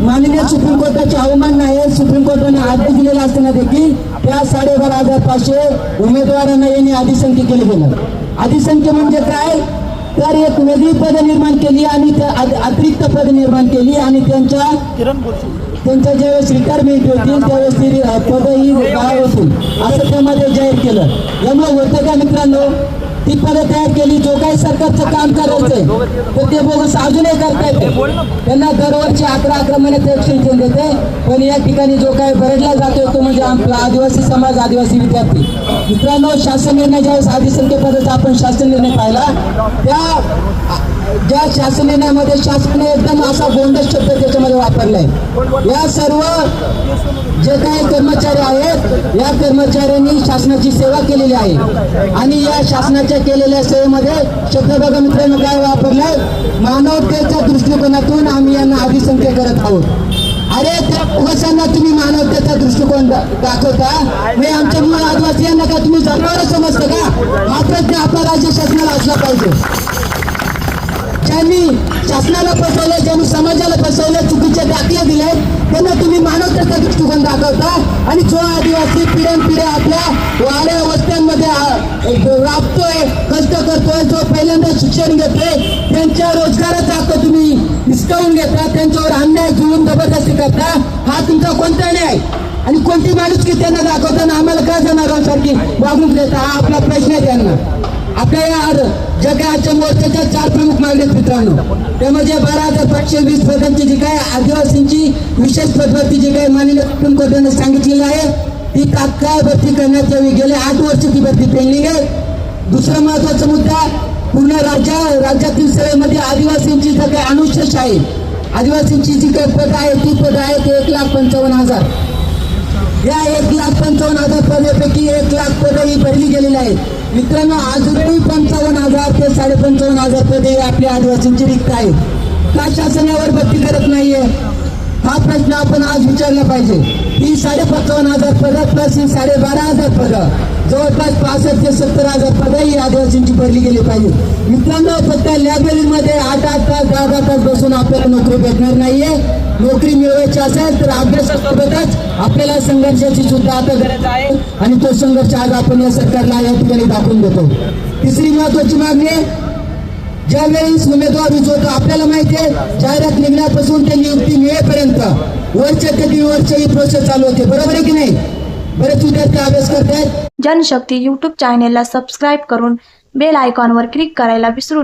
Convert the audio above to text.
माननीय सुप्रीम कोर्टाचे अवमान आहे सुप्रीम कोर्टाने आदेश दिलेला असताना देखील त्या साडेबारा हजार पाचशे उमेदवारांना यांनी अधिसंख्य केले गेलं. अधिसंख्य म्हणजे काय? तर एक वेगळी पद निर्माण केली आणि त्या अत- अतिरिक्त पद निर्माण केली आणि त्यांच्या त्यांच्या ज्यावेळेस रिटायरमेंट होतील त्यावेळेस ती पदही होतील. असं त्यामध्ये जाहीर केलं. यामुळे होतं का मित्रांनो? ती पदं तयार केली जो काही सरकारचं काम करायचंय तर ते बोगस अजूनही करता येते त्यांना दरवर्षी अकरा अकरा महिन्यात एक्सटेन्शन देते पण या ठिकाणी जो काही भरडला जातोय तो म्हणजे आपला आदिवासी समाज आदिवासी विद्यार्थी. मित्रांनो शासन निर्णय ज्यावेळेस आदिसंख्य पदाचा आपण शासन निर्णय पाहिला त्या ज्या शासन निर्णयामध्ये शासनाने एकदम असा बोंडस शब्द त्याच्यामध्ये वापरलाय. या सर्व जे काही कर्मचारी आहेत या कर्मचाऱ्यांनी शासनाची सेवा केलेली आहे. आणि या शासनाच्या केलेल्या सेवेमध्ये शब्द बघा मित्रांनो काय वापरलाय? मानवतेच्या दृष्टिकोनातून आम्ही यांना अभिसंख्य करत आहोत. अरे त्या उगाचांना तुम्ही मानवतेचा दृष्टिकोन दाखवता? मी आमच्या मूळ आदिवासीयांना का तुम्ही जनावर समजता का? मात्र ते आपल्या राज्य शासनाला असला पाहिजे. ज्यांनी शासनाला फसवलं ज्यांनी समाजाला फसवलं चुकीचे दाखले दिले त्यांना तुम्ही मानवतेचा दृष्टिकोन दाखवता? आणि जो आदिवासी पिढ्यान पिढ्या आपल्या वाड्या वस्त्यांमध्ये राबतोय कष्ट करतोय. जो पहिल्यांदा शिक्षण घेतोय त्यांच्या रोजगाराचा हक्क तुम्ही हिसकावून घेता त्यांच्यावर अन्याय जुळून जबरदस्ती करता हा तुमचा कोणता न्याय? आणि कोणती माणूस की त्यांना दाखवताना आम्हाला का जनावरांसारखी वागणूक देता? हा आपला प्रश्न आहे त्यांना. आपल्या या जगाच्या मोर्चाच्या चार प्रमुख मागण्या मित्रांनो. त्यामध्ये बारा हजार पाचशे वीस पदांची जी काय आदिवासींची विशेष पद्धती जी काय माननीय सुप्रीम कोर्टाने सांगितलेली आहे ती तात्काळ भरती करण्यात यावी. गेले आठ वर्ष ती भरती पेंडिंग आहे दुसरा महत्त्वाचा मुद्दा पूर्ण राज्या राज्यातील सेवेमध्ये आदिवासींची जर काही अनुशेष आहे. आदिवासींची जी काही पद आहे ती पद आहे ते एक लाख पंचावन्न हजार. या एक लाख पंचावन्न हजार पदापैकी एक लाख पदं ही भरली गेलेली आहेत. मित्रांनो अजूनही पंचावन्न हजार ते साडेपंचावन्न हजार पदे आपल्या आदिवासींची रिक्त आहेत. का शासनावर भरती करत नाहीये? हा प्रश्न आपण आज विचारला पाहिजे. ही साडेपंचावन्न हजार पदं प्लस ही साडेबारा हजार पदं जवळपास पासष्ट ते सत्तर हजार पदं ही आदिवासींची भरली गेली पाहिजे. मित्रांनो फक्त लायब्ररीमध्ये आठ आठ तास दहा दहा तास बसून आपल्याला नोकरी भेटणार नाहीये. नोकरी मिळवायची असेल तर अभ्यासासोबतच आपल्याला संघर्षाची सुद्धा आता गरज आहे. आणि तो संघर्ष आज आपण या सरकारला या ठिकाणी दाखवून देतो. तिसरी महत्वाची मागणी आहे. ज्यावेळेस उमेदवार होतो आपल्याला माहिती आहे जाहिरात निघण्यापासून ते नियुक्ती मिळेपर्यंत वर्ष ते दीड वर्ष ही प्रोसेस चालू होते? बरोबर आहे की नाही? बरेच विद्यार्थी अभ्यास करतात जनशक्ती यूट्यूब चॅनेलला सबस्क्राईब करून बेल आयकॉनवर क्लिक करायला विसरू